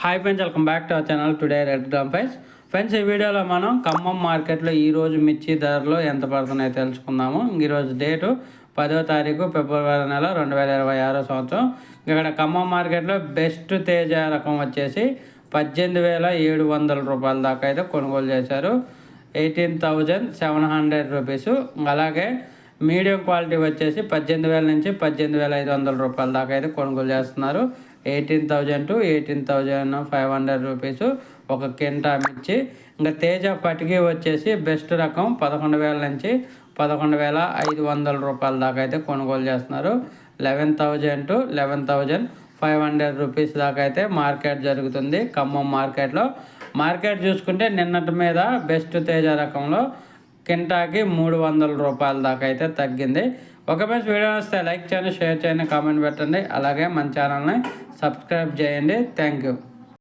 Hi friends welcome back to our channel today red gram prices friends ఈ వీడియోలో మనం ఖమ్మం మార్కెట్లో ఈరోజు మిర్చి ధరలు ఎంత పడుతున్నాయో తెలుసుకుందాము. ఈరోజు డేటు పదో తారీఖు ఫిబ్రవరి నెల రెండు వేల ఇరవై ఆరో సంవత్సరం. ఇక్కడ ఖమ్మం మార్కెట్లో బెస్ట్ తేజ రకం వచ్చేసి పద్దెనిమిది వేల ఏడు వందల రూపాయల దాకా అయితే కొనుగోలు చేశారు. Eighteen thousand seven hundred rupees. అలాగే మీడియం క్వాలిటీ వచ్చేసి పద్దెనిమిది వేల నుంచి పద్దెనిమిది వేల ఐదు వందల రూపాయల దాకా అయితే కొనుగోలు చేస్తున్నారు. Eighteen thousand to eighteen thousand five hundred rupees ఒక కింటా మిర్చి. ఇంకా తేజ పటికి వచ్చేసి బెస్ట్ రకం పదకొండు వేల నుంచి పదకొండు వేల ఐదు వందల రూపాయల దాకా అయితే కొనుగోలు చేస్తున్నారు. Eleven thousand to eleven thousand five hundred rupees దాకా అయితే మార్కెట్ జరుగుతుంది ఖమ్మం మార్కెట్లో. మార్కెట్ చూసుకుంటే నిన్నటి మీద బెస్ట్ తేజ రకంలో కింటాకి మూడు వందల రూపాయల దాకా అయితే తగ్గింది. ఒక మంచి వీడియో వస్తే లైక్ చేయండి షేర్ చేయండి కామెంట్ పెట్టండి. అలాగే మన ఛానల్ని సబ్స్క్రైబ్ చేయండి. Thank you.